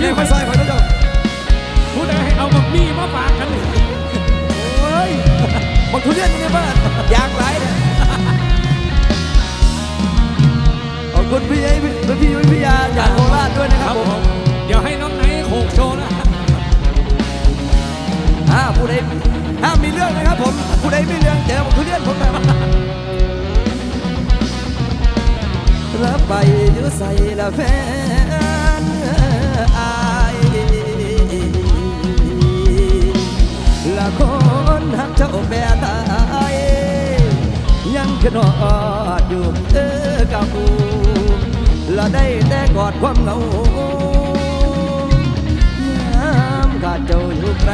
เล่นคอยซอยคอยเจ้าผู้ใดให้เอาบักมี่มาฝากกันนี่โอ้ยบอกทุเรียนอยู่ในบ้านยางไรเนี่ยขอบคุณพี่ไอ้พี่พี่วิทยาจากโคราชด้วยนะครับผม เดี๋ยวให้น้องไหนโขกโชว์นะอ่าผู้ใดห้ามมีเรื่องนะครับผม ผู้ใดมีเรื่องเจอบอกทุเรียนผมนะรับไปอยู่ใส่ละแฟน อายละคนหักเจ้าแม่ตายยังขนอดอยู่เออกับกูละได้แต่กอดความเหงายามขาดเจ้าอยู่ไกล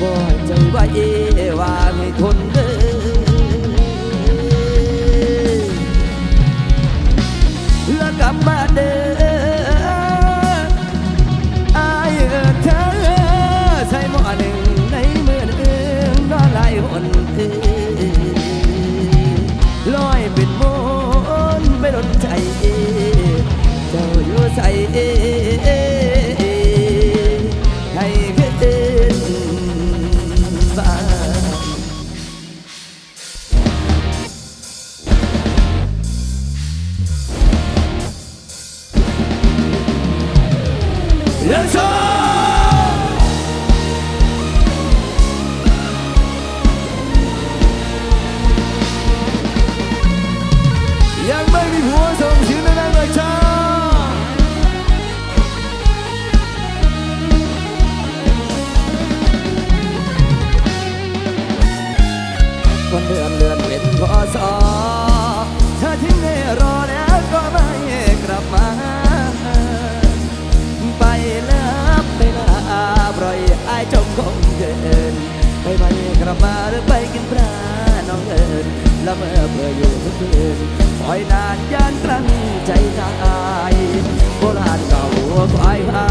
บ่ใจไว้ว่าให้ทนเด้อแล้วกลับมาเด้อ ใส่ ไม่กลับมาหรือไปกินปลาน้องเอิญละเมื่อเพื่ออยู่ทุกคืนปล่อยนานยานกลั้นใจตายโบราณเก่าควายพา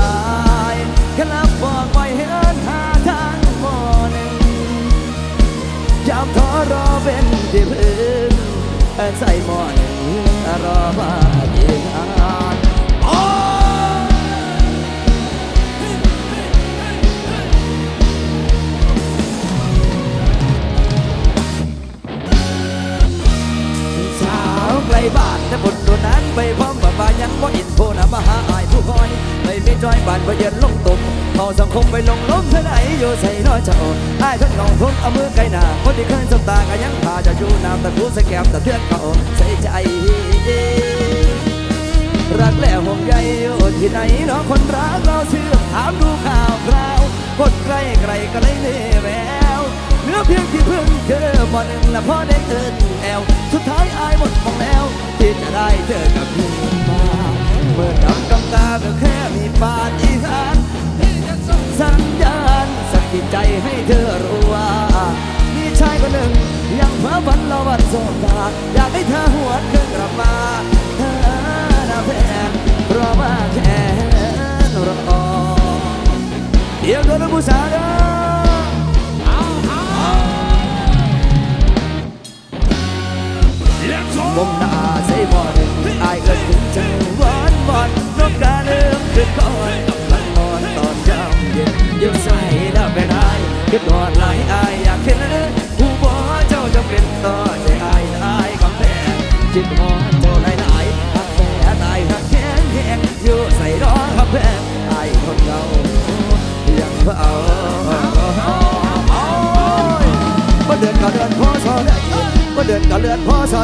ยขลับบอกไว้ให้เอินหาทางหมอหนึ่งยามทอรอเป็นที่พึ่งใส่หมอนรอมาเย็นอา บ้านแต่บนโดนนั้นไปพร้อมบ่ายังบ่อินโพนะมาหาอายผู้คอยไม่มีจอยบ้านบ่เย็นลงตุ่มเขาสังคมไปลงล้มเท่าไหนอยู่ใส่น้อยเจ้าอายทั้งองทนเอามือไกลหน้าคนที่เคยสบตาก็ยังพาจะอยู่น้ำตะคูสแกมตะเทือนเขาใส่ใจรักและห่วงใยอยู่ที่ไหนเนาะคนรักเราเชื่อถามดูข่าวคราวคนใกล้ไกลก็เลยเล่แวว เหลือเพียงที่เพิ่งเจอหมอหนึ่งและพอได้เอินแอวสุดท้ายอายหมดมองแล้ว ที่จะได้เจอกับพี่มาเมื่อดำกำตาก็แค่มีปาฏิหาริย์ที่จะส่งสัญญาณสะกิดใจให้เธอรู้ว่ามีชายคนหนึ่งยังเพ้อฝันเราวันสบตาอยากให้เธอหวนคืนกลับมาเธอน่าแฟนรอมาแค่รอเดี๋ยวโดนผู้สาวเด้อ เ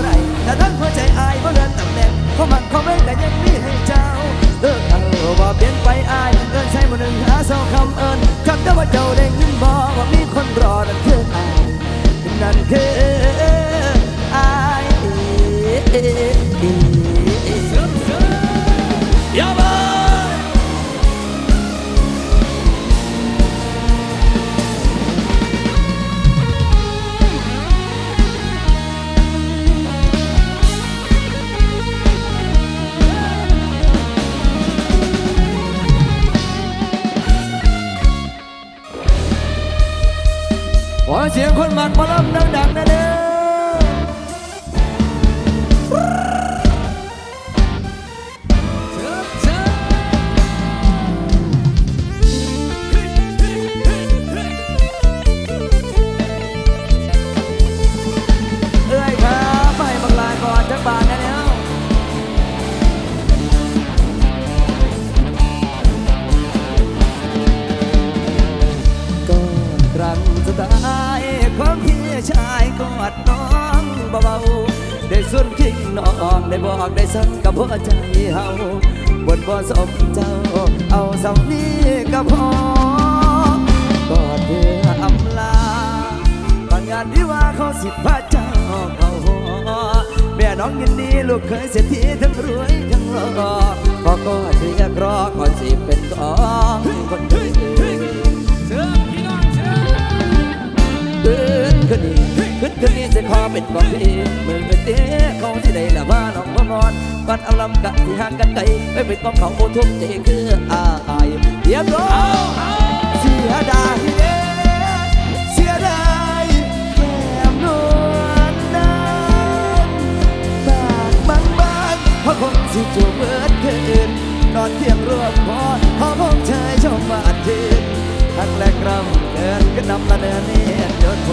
ไรแต่ทั้งหัวใจอายบ่เดินตำแหน่งเขามักเขาไม่แต่ยังมีให้เจ้าเลิกเอาว่าเปลี่ยนไปอายเอินใช้มือหนึ่งหาสองคำเอินคำแต่ว่าเจ้าได้ยินบ่ว่ามีคนรอนั่นคืออายนั่นคือ ออกได้สั่งกับหัวใจเฮาบนบ่สมเจ้า เอาสำนี้ก็พอกอดเพื่ออำลาบางงานที่ว่าเขาสิพาเจ้าเขาหอแม่น้องยินดีลูกเคยเสียทีทั้งรวยทั้งหล่อก็ก็เรียกรอก่อนสิเป็นของคนอื่นเสือพี่น้องเสือขึ้นขึ้นนี่ขึ้ นขึ้นนี่จะขอเป็นของพี่มือเป็นเตี้ยเขาที่ได้ละว่าน้องพ่อนอนก่อนเอาลำกะที่ห่างกันไกลไม่เป็นของเขาโอทุกใจคืออายเรียบร้อยเสียดายเด้เสียดายแก้มนวลนั้นบางบางบางเขาะคงสิจูบเบิดคืนนอนเที่ยงร่วมพอเขาคงเชยชมมาคืนทักแรกรำเกินก็นำละเนินเนียนจนโผ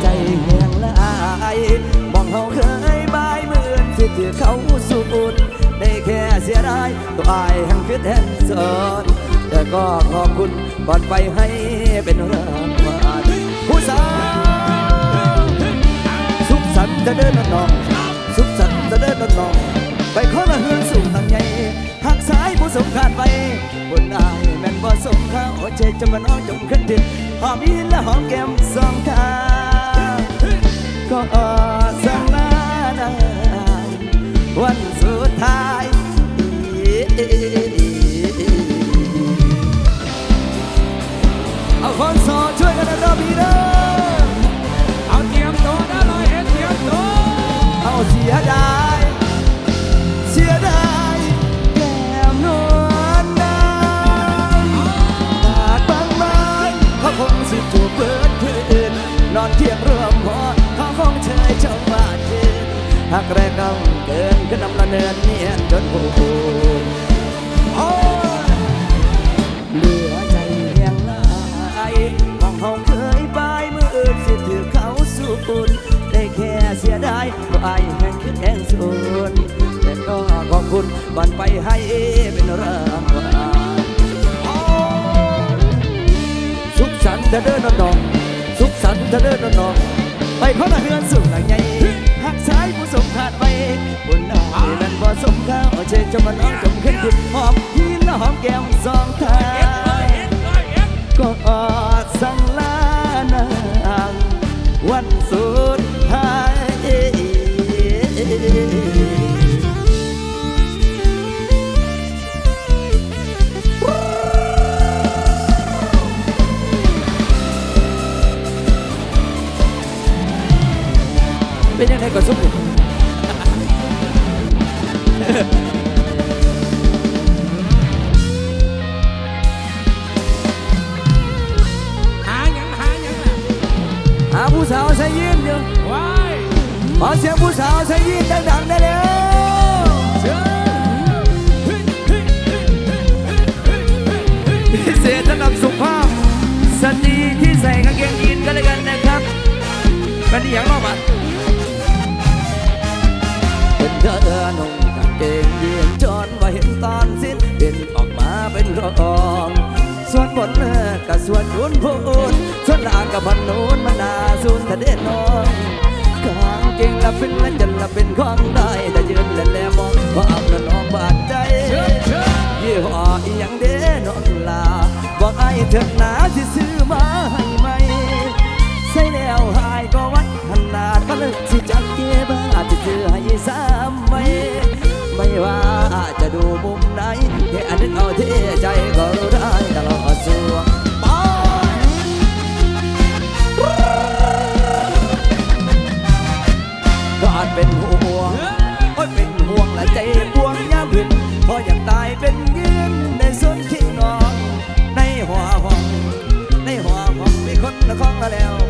ใจแห้งละอายมองเขาเคยบายเหมือนที่ถือเขาสูดได้แค่เสียดายตัวอายห่งคิดแห่งสอนแต่ก็ขอบคุณก่อนไปให้เป็นรางวัลผู้สาวสุขสันต์จะเดินนอนนองสุขสันต์จะเดินนอนนองไปขอละเฮือนสู่ทางใหญ่หักสายผู้สมขาดไปบนอายแม่นบ่สมข้าวใจจะมาน้องจมขึ้นดินหอมยินและหอมแก้มสองข้าง ก็สั่งลานวันสุดท้ายเอาคนโสดช่วยกันนะพี่เด้อเอาเตรียมตัวนะลอยเอ็ดเตรียมตัวเอาเสียดายเสียดายแก้มนวลนางบาดบางบางเขาคงสิจูบเบิดคืนนอนเที่ยงรวมพอ หักแรกกำเกินขึ้นนำละเนินเนียนจนผูกโอ้ยเหลือใจเพียงลายมองเขาเคยบายมืออื่นสิถือเขาสูบุญได้แค่เสียดายก็อายแห่งขึ้นแห่งสูญแต่ก็ขอบคุณก่อนไปให้เป็นรางวัลโอ้สุขสันต์เธอเดินนอนนองสุขสันต์เธอเดินนอนนองไปขอละเฮือนสู่หลังใหญ่ หักสายผู้สมขาดไปบนน้าแม่นบ่สมข้าวเชยจะมาน้องจมขึ้นขึ้นหอมหินและหอมแก้มสองทางก็อดสั่งลานางวันสุด เป็นอหย่างนอกมาเป็นเธอนุ่งกางเกงยีนจนว่าเห็นตอนสิ้นเป็นออกมาเป็นรองส่วนบนกับส่วนนุนพูนส่วนล่างกับพันนูนมันนาสูนทะเดนนองกางเกงละเป็นละจันละเป็นของได้แต่ยืนและแลมองว่าอับละน้องบาดใจยี่ห้ออีหยังเด้น้องลาบอกไอ้เถิดหนาที่ซื้อมาให้ไหมใส่แล้วหายก็ว นาดก็เลิกสิจักเก็บอาจจะซื้อให้ซ้ำไหมไม่ว่าจะดูมุมไหนแค่นึกเอาที่ใจก็รู้ได้ตลอดส่วงไปก็อาจเป็นห่วงโอ้ยเป็นห่วงและใจบวงยามขึ้นเพราะอยากตายเป็นเงินในส่วนที่นอนในหัวห้องในหัวห้องมีคนละของละแล้ว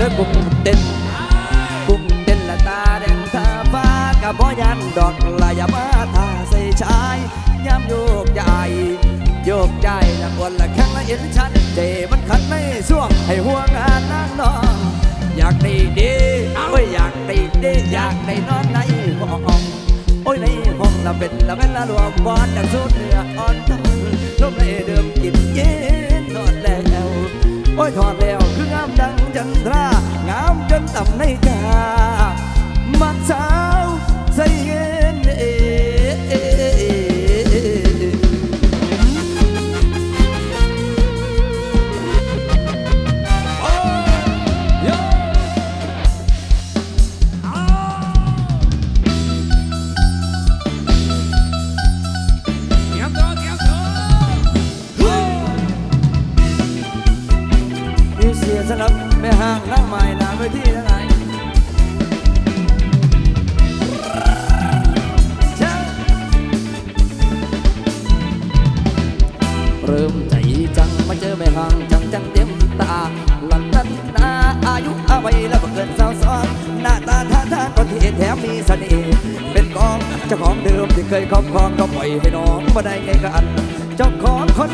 เป็นเรื่องกุ้งเต้นกุ้งเต้นละตาแดงตาฟ้ากับบ่ยันดอกลายามาทาใส่ชายย้ำโยกใหญ่โยกใหญ่ละบนละแข้งละเอ็นชันเจมันขัดไม่ส่วงให้ห่วงงานนางนองอยากได้ดีโอ้ยอยากได้ดีอยากได้นอนในห้องโอ้ยในห้องละเป็นละเป็นละรวมบอนดังสุดเนื้ออ่อนทองลมเลยเดิมกินเย็นนอนแล้วโอ้ยถอดแล้ว จันทรางามจนต่ำในตา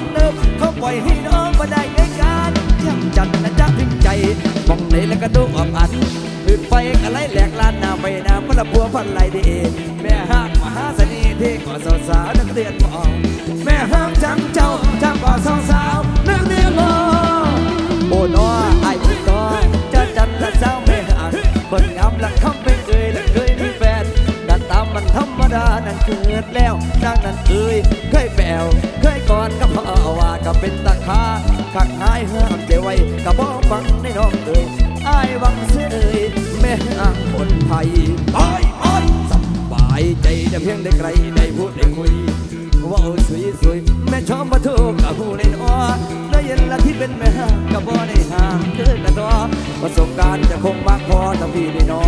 ของคนเดิมเขาปล่อยให้น้องมาได้ไงกันย้ำจันนะจ๊ะพิมใจมองไหนแล้วก็ดูอับอันพืนไฟกันไล่แหลกลานหน้าไปหน้าพละบัวพันไหลดีแม่ห้างมหาเสน่ห์ที่ก่อสาวสาวนักเรียนมองแม่ห้างจังเจ้าจังก่อสาวสาวนักเรียนมองโอ้น้อไอ้พี่น้องจะจันละเจ้าแม่ห้างคนงามละคำเป็นานั่นเกิดแล้วนางนั้นเอ่ยเคยแปวเคยกอดกับพ่อว่าก็เป็นตาคาขักหายห้ามใจไว้กับบ่ฟังในน้องเอ่ยอายหวังเสยแม่อ้างคนไทยโอ้ยโอ้ยสบายใจแต่เพียงได้ไกลได้พูดได้คุยว่าเออสวยสวยแม่ชอบมาทุกกับผู้เล่นอ้อได้ยินละที่เป็นแม่ห้างกับบ่ได้ห่างเกินละตัวประสบการณ์จะคงมากพอแต่พี่ได้น้อ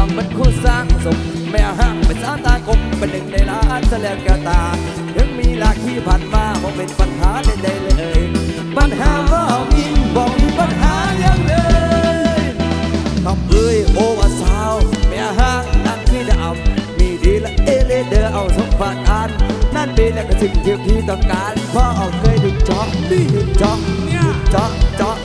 จองเป็นคู่สร้างสมแม่ห้างเป็นสาตาคมเป็นหนึ่งในล้านแสลงก้วตายังมีหลากที่ผ่านมาบ่เป็นปัญหาใดๆเลยปัญหาว่ามีบอกมีปัญหายังเลยคำเอ้ยโอว่าสาวแม่ห้างนั่นมีดาวมีดีละเอเลเดอเอาสมบัติอัน นั่นเป็นแหละก็สิ่งที่พี่ต้องการเพราะเอาเคยดึงจอกดึงจอกเนี่ยเจาะเจาะ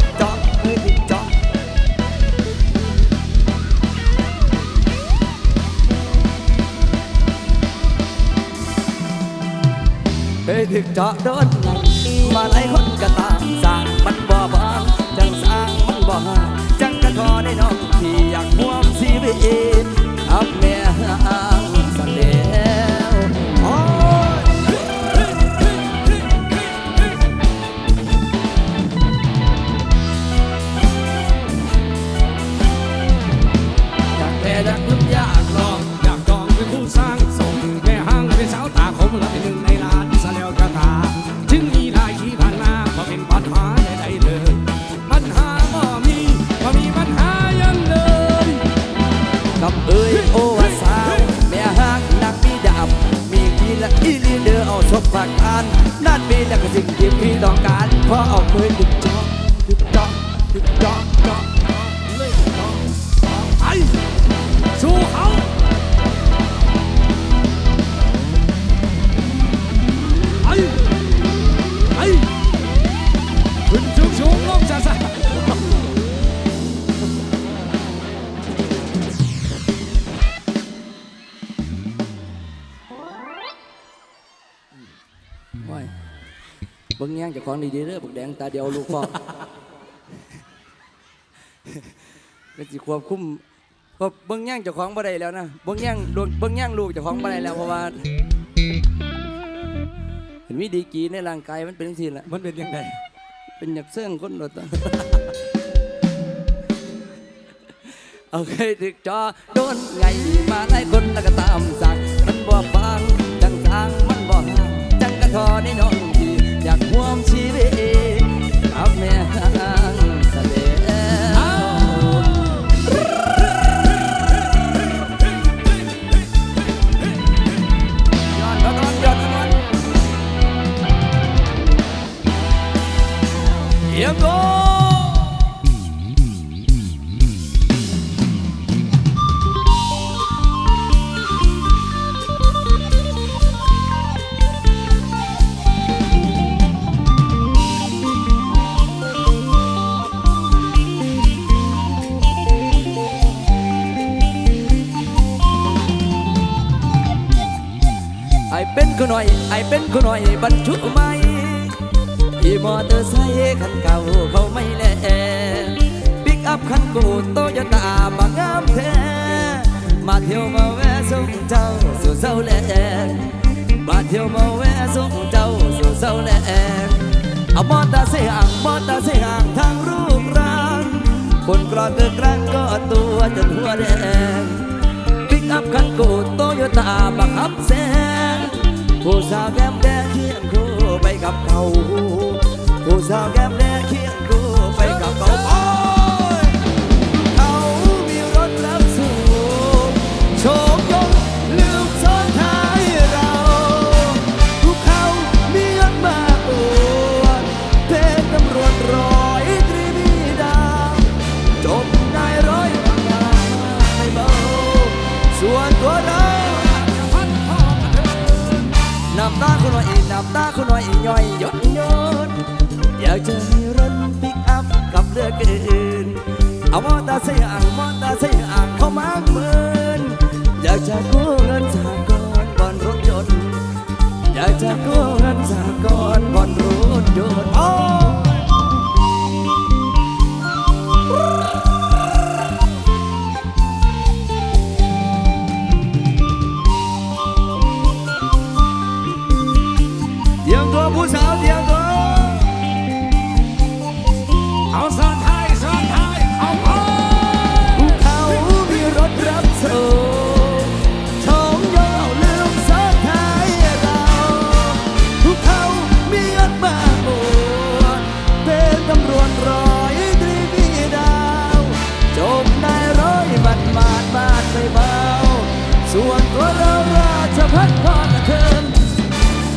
ยถึกเจาะโดนไงมาหลายคนก็ตามสร้างมันบ่บางจังสร้างมันบ่ห่างจังกระทอได้น้องที่อยากห่วมชีวิต ผักกานนั่นมีแต่สิ่งที่พี่ต้องการเพราะเอามือดึกจอกดึกจอกดึกจอกจอก จ้าของดีๆเด้อบักแดงตาเดียวลูกพ่อเป็นสิควบคุมเพราะเบิ่งแย่งเจ้าของบ่ได้แล้วนะเบิ่งแย่งลูกเบิ่งแย่งลูกเจ้าของบ่ได้แล้วเพราะว่าเห็นมีดีกรีในร่างกายมันเป็นจังซี่แหละมันเป็นยังไงเป็นหยักเสื่องคนรถโอเคถึกจอโดนไงมาไล่คนแล้วก็ตามสั่งมันบ่ฟังจังทางมันบ่ห่างจังกระทอในน้อง คนหน่อยไอเป็นคนหน่อยบรรทุกไม่อีมอเตอร์ไซค์คันเก่าเขาไม่แลปิกอัพคันกูโตโยต้าบางงามแท้มาเที่ยวมาแวะส่งเจ้าสู่เศร้าแลงมาเที่ยวมาแวะส่งเจ้าสู่เศร้าแลงเอามอเตอร์ไซค์ห่างมอเตอร์ไซค์ห่างทางรูปร่างคนกรอเกิดกลางก็ตัวจนหัวแดงปิกอัพคันกูโตโยต้าบักอัพแสง สาวแก้มแดงเคียงคู่ไปกับเขา ย่อยหยดยดอยากจะมีรถปิกอัพกับเรือเกินเอามอเตอร์ไซค์อ่างมอเตอร์ไซค์อ่างเข้ามาเหมือนอยากจะกู้เงินสากลบอนรถยนต์ อยากจะกู้เงินสากลบอนรถยนต์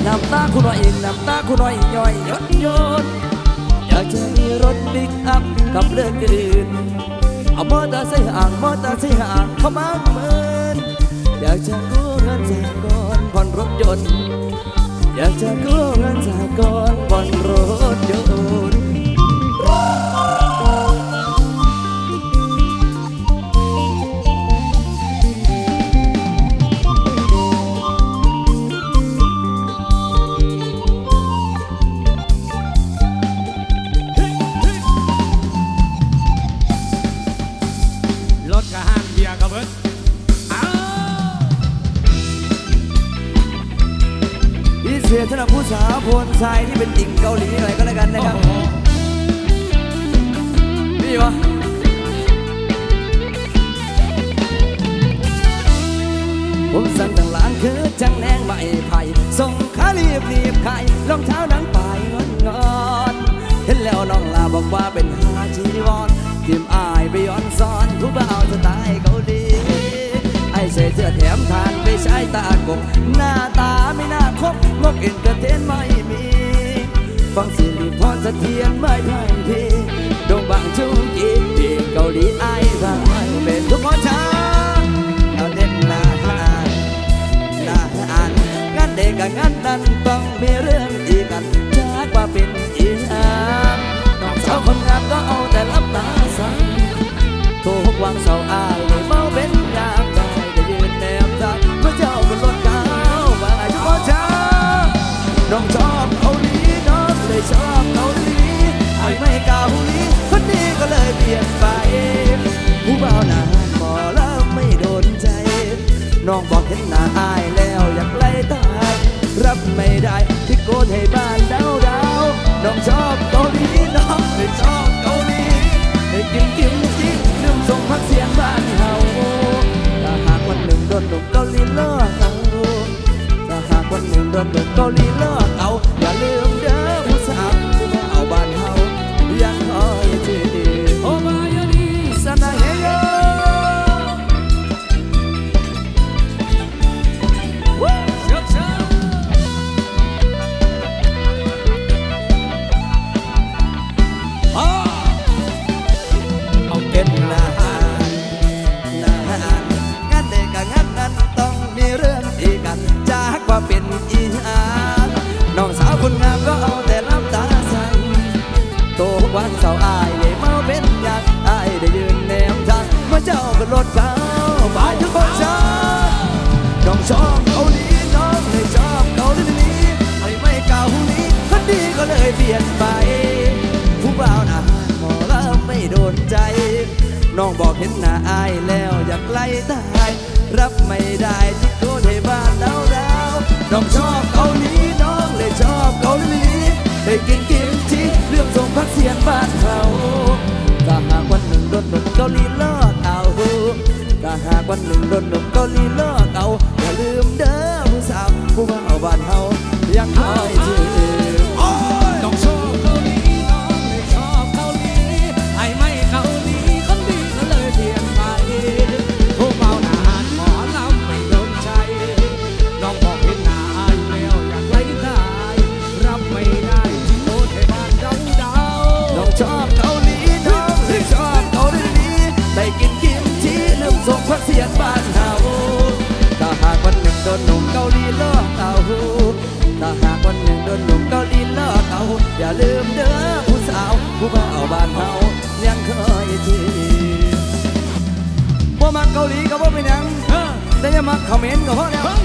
น้ำตาคุณหน่อยน้ำตาคุณหน่อยย่อยยดยนอยากจะมีรถบิ๊กอัพกับเลือกอื่นเอามอเตอร์ไซค์ห่างมอเตอร์ไซค์ห่างเข้ามาเหมือนอยากจะกู้เงินจากก่อนผ่อนรถยนต์ อยากจะกู้เงินจากก่อนผ่อนรถยนต์ สำหรับผู้สาวโพนทรายที่เป็นติ่งเกาหลีหน่อยก็แล้วกันนะคโอ้รับโหนี่วะผมสั่งต่างหลังคือจังแนงไม่ไผ่ส่งขารีบรีบไข่รองเท้าหนังปลายงอนงอนเห็นแล้วน้องลาบอกว่าเป็นหาชีวอนทีมอายไปย้อนซ้อนผู้บ่าวสไตล์เกาหลีไอ้ ใส่เสื้อแถมทานไปใช้ตากงหน้าตาไม่น่าคบงกเอ็นเตอร์เทนไม่มี ฟังสิริพรสะเทียนไม่พังพีดงบางจุงกีเพลงเกาหลีไอ้ฟังไม่เป็นทุกคนช้าเอาเน้นหน้าหานหน้าหานงานเด็กกับงานนั้นต้องมีเรื่อง ให้กินกิมจิลืมส่งพักเสียงบ้านเฮาถ้าหากวั เลยเปลี่ยนไป ผู้บ่าวหน้าหมอลำไม่โดนใจ น้องบอกเห็นหน้าอายแล้วอยากไล่ตาย รับไม่ได้ที่โกนให้บ้านดาวดาวน้องชอบเกาหลีน้องเลยชอบเกาหลีได้กินกิมจิเรื่องส่งพักเสียงบ้านเขาถ้าหากวันหนึ่งโดนหนุ่มเกาหลีลิกเอาถ้าหากวันหนึ่งโดนหนุ่มเกาหลีลิกเอาอย่าลืมเด้อผู้สาวผู้บ่าวบ้านเฮายังคอยถือ อาอย่าลืมเด้อผู้สาวผู้บ่าวบ้านเฮายังเคยทีบ่มักเกาหลีก็บ่เป็นหยังเออแต่อย่ามักเขมรก็พอแล้วเฮ้ย